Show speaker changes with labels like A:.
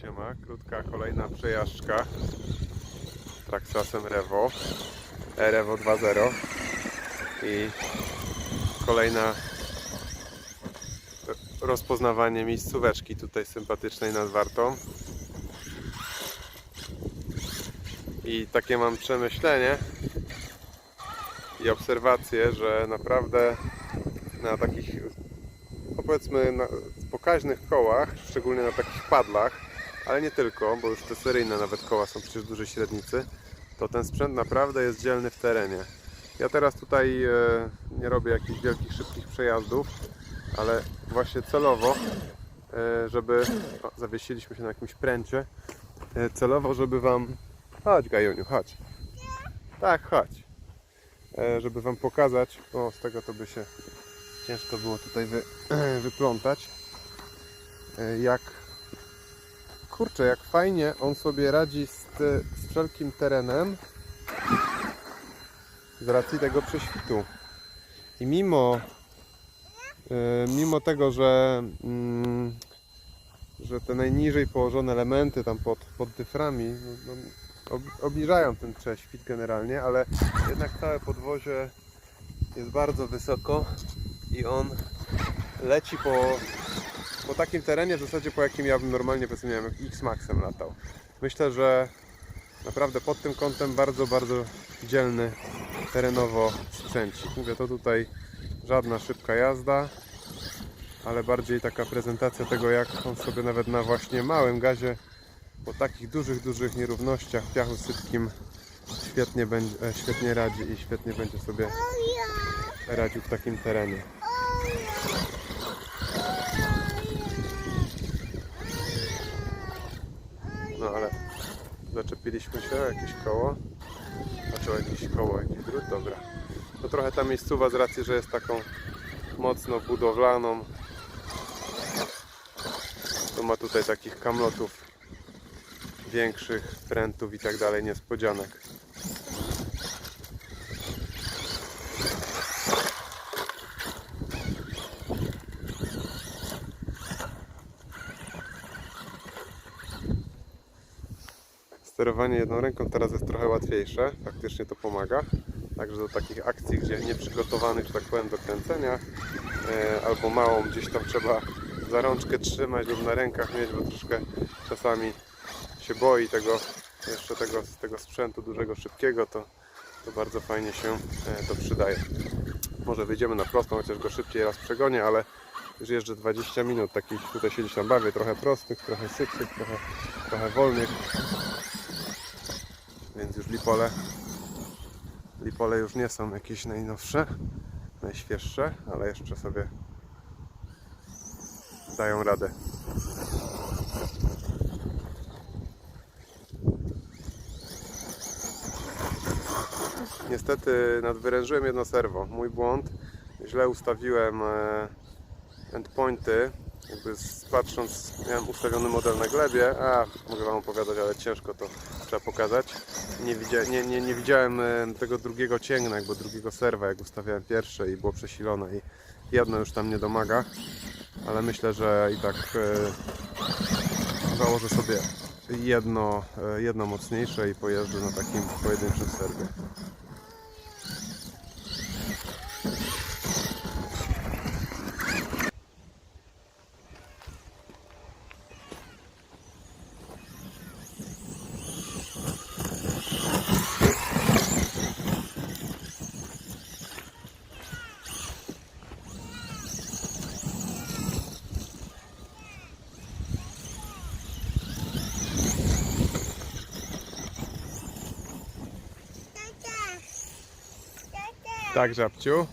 A: siema. Krótka kolejna przejażdżka. Traxasem Revo. e-Revo 2.0 i kolejna rozpoznawanie miejscóweczki tutaj sympatycznej nad Wartą. I takie mam przemyślenie i obserwacje, że naprawdę na takich powiedzmy na pokaźnych kołach, szczególnie na takich padlach, ale nie tylko, bo już te seryjne nawet koła są przecież duże średnicy, to ten sprzęt naprawdę jest dzielny w terenie. Ja teraz tutaj e, nie robię jakichś wielkich, szybkich przejazdów, ale właśnie celowo, e, żeby... O, zawiesiliśmy się na jakimś pręcie. E, celowo, żeby Wam... Chodź Gajoniu, chodź. Tak, chodź. Żeby Wam pokazać... O, z tego to by się ciężko było tutaj wy, wyplątać. Jak kurczę, jak fajnie on sobie radzi z, z wszelkim terenem z racji tego prześwitu. I mimo e, mimo tego, że mm, że te najniżej położone elementy tam pod, pod dyframi no, no, ob- obniżają ten prześwit generalnie, ale jednak całe podwozie jest bardzo wysoko i on leci po, po takim terenie w zasadzie po jakim ja bym normalnie powiedzmy nie X-Maxem latał. Myślę, że naprawdę pod tym kątem bardzo, bardzo dzielny terenowo sprzęcik. Mówię to tutaj żadna szybka jazda, ale bardziej taka prezentacja tego jak on sobie nawet na właśnie małym gazie po takich dużych, dużych nierównościach piachu sypkim świetnie, będzie, e, świetnie radzi i świetnie będzie sobie radził w takim terenie. No ale zaczepiliśmy się jakieś koło. Znaczy jakieś koło, jakiś drut, dobra. To trochę ta miejscowa z racji, że jest taką mocno budowlaną. To ma tutaj takich kamlotów większych, prętów i tak dalej, niespodzianek. Sterowanie jedną ręką teraz jest trochę łatwiejsze, faktycznie to pomaga. Także do takich akcji, gdzie nieprzygotowanych, że tak powiem, do kręcenia, e, albo małą gdzieś tam trzeba za rączkę trzymać lub na rękach mieć, bo troszkę czasami się boi tego, jeszcze tego, tego sprzętu dużego, szybkiego, to, to bardzo fajnie się e, to przydaje. Może wyjdziemy na prostą, chociaż go szybciej raz przegonię, ale już jeżdżę 20 minut, takich tutaj się gdzieś tam bawię, trochę prostych, trochę szybszych, trochę, trochę wolnych więc już lipole. Lipole już nie są jakieś najnowsze najświeższe, ale jeszcze sobie dają radę. Niestety nadwyrężyłem jedno serwo. Mój błąd. Źle ustawiłem e, endpointy jakby patrząc, miałem ustawiony model na glebie, a mogę Wam opowiadać, ale ciężko to trzeba pokazać. Nie, widzia, nie, nie, nie widziałem e, tego drugiego cięgna, jakby drugiego serwa, jak ustawiałem pierwsze i było przesilone i jedno już tam nie domaga, ale myślę, że i tak e, założę sobie jedno, e, jedno mocniejsze i pojeżdżę na takim pojedynczym serwie. Tak, żabciu?